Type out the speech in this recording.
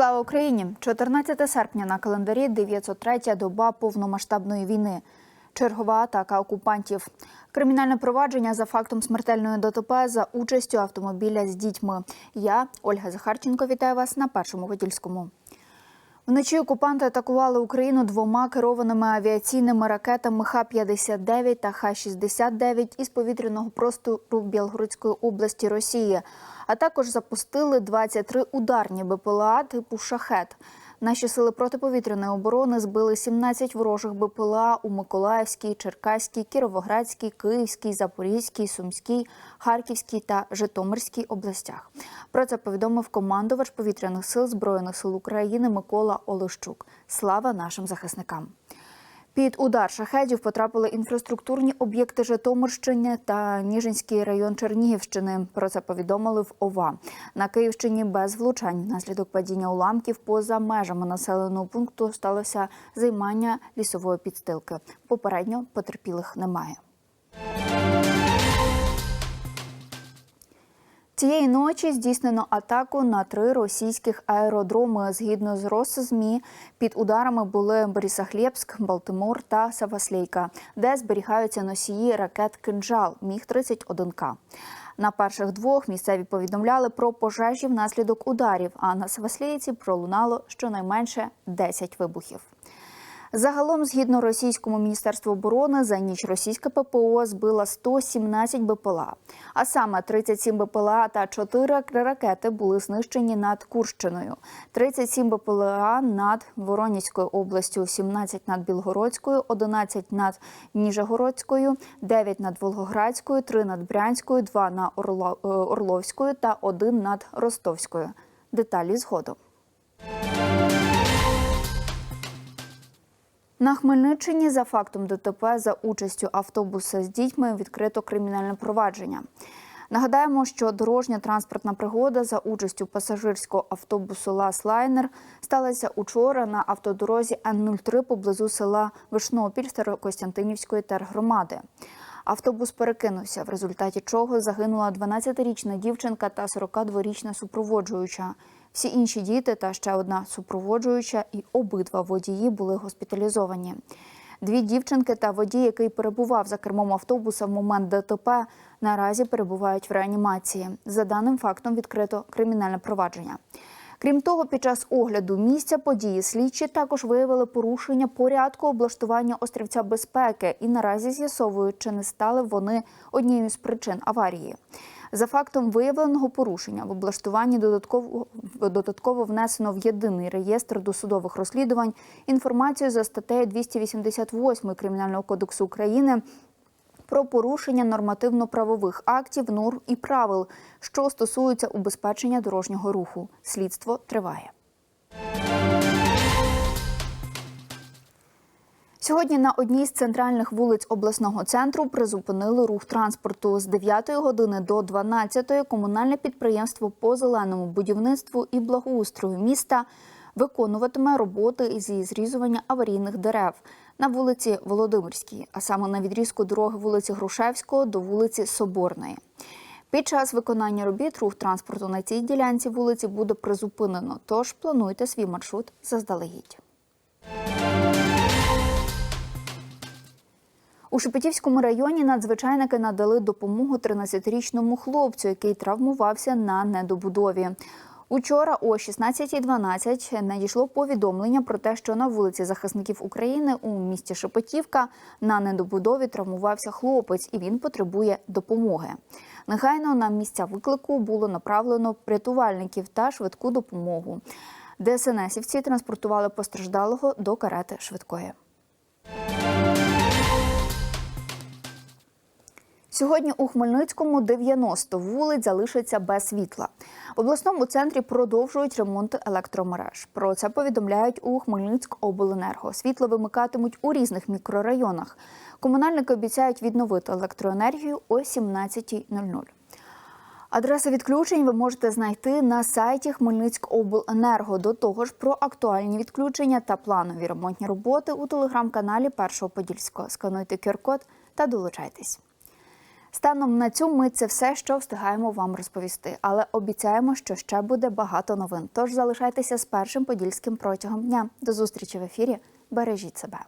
Слава Україні! 14 серпня на календарі 903 доба повномасштабної війни. Чергова атака окупантів. Кримінальне провадження за фактом смертельної ДТП за участю автомобіля з дітьми. Я, Ольга Захарченко, вітаю вас на першому подільському. Вночі окупанти атакували Україну двома керованими авіаційними ракетами Х-59 та Х-69 із повітряного простору Білгородської області Росії, а також запустили 23 ударні БПЛА типу «Шахет». Наші сили протиповітряної оборони збили 17 ворожих БПЛА у Миколаївській, Черкаській, Кіровоградській, Київській, Запорізькій, Сумській, Харківській та Житомирській областях. Про це повідомив командувач повітряних сил Збройних сил України Микола Олещук. Слава нашим захисникам! Під удар шахедів потрапили інфраструктурні об'єкти Житомирщини та Ніжинський район Чернігівщини. Про це повідомили в ОВА. На Київщині без влучань Наслідок падіння уламків поза межами населеного пункту сталося займання лісової підстилки. Попередньо потерпілих немає. Цієї ночі здійснено атаку на три російських аеродроми. Згідно з Росзмі, під ударами були Борисахлєбськ, Балтимор та Саваслейка, де зберігаються носії ракет «Кинджал» Міг-31К. На перших двох місцеві повідомляли про пожежі внаслідок ударів, а на Саваслейці пролунало щонайменше 10 вибухів. Загалом, згідно російському міністерству оборони, за ніч російська ППО збила 117 БПЛА. А саме 37 БПЛА та 4 ракети були знищені над Курщиною, 37 БПЛА над Воронізькою областю, 17 над Білгородською, 11 над Ніжегородською, 9 над Волгоградською, 3 над Брянською, 2 на Орло- е, Орловською та 1 над Ростовською. Деталі згодом. На Хмельниччині за фактом ДТП за участю автобуса з дітьми відкрито кримінальне провадження. Нагадаємо, що дорожня транспортна пригода за участю пасажирського автобусу Лас Лайнер сталася учора на автодорозі Н-03 поблизу села Вишнопіль Старокостянтинівської тергромади. Автобус перекинувся, в результаті чого загинула 12-річна дівчинка та 42-річна супроводжуюча. Всі інші діти та ще одна супроводжуюча і обидва водії були госпіталізовані. Дві дівчинки та водій, який перебував за кермом автобуса в момент ДТП, наразі перебувають в реанімації. За даним фактом відкрито кримінальне провадження. Крім того, під час огляду місця події слідчі також виявили порушення порядку облаштування острівця безпеки і наразі з'ясовують, чи не стали вони однією з причин аварії. За фактом виявленого порушення в облаштуванні додатково, додатково внесено в єдиний реєстр досудових розслідувань інформацію за статтею 288 Кримінального кодексу України про порушення нормативно-правових актів, норм і правил, що стосуються убезпечення дорожнього руху. Слідство триває. Сьогодні на одній з центральних вулиць обласного центру призупинили рух транспорту з 9 години до 12 комунальне підприємство по зеленому будівництву і благоустрою міста виконуватиме роботи зі зрізування аварійних дерев на вулиці Володимирській, а саме на відрізку дороги вулиці Грушевського до вулиці Соборної. Під час виконання робіт рух транспорту на цій ділянці вулиці буде призупинено, тож плануйте свій маршрут заздалегідь. У Шепетівському районі надзвичайники надали допомогу 13-річному хлопцю, який травмувався на недобудові. Учора о 16.12 надійшло повідомлення про те, що на вулиці захисників України у місті Шепетівка на недобудові травмувався хлопець, і він потребує допомоги. Негайно на місця виклику було направлено рятувальників та швидку допомогу. ДСНСівці транспортували постраждалого до карети швидкої. Сьогодні у Хмельницькому 90 вулиць залишаться без світла. В обласному центрі продовжують ремонт електромереж. Про це повідомляють у Хмельницькобленерго. Світло вимикатимуть у різних мікрорайонах. Комунальники обіцяють відновити електроенергію о 17.00. Адреси відключень ви можете знайти на сайті Хмельницькобленерго. До того ж, про актуальні відключення та планові ремонтні роботи у телеграм-каналі Першого Подільського. Скануйте QR-код та долучайтесь. Станом на цю мить це все, що встигаємо вам розповісти, але обіцяємо, що ще буде багато новин. Тож залишайтеся з першим подільським протягом дня. До зустрічі в ефірі. Бережіть себе.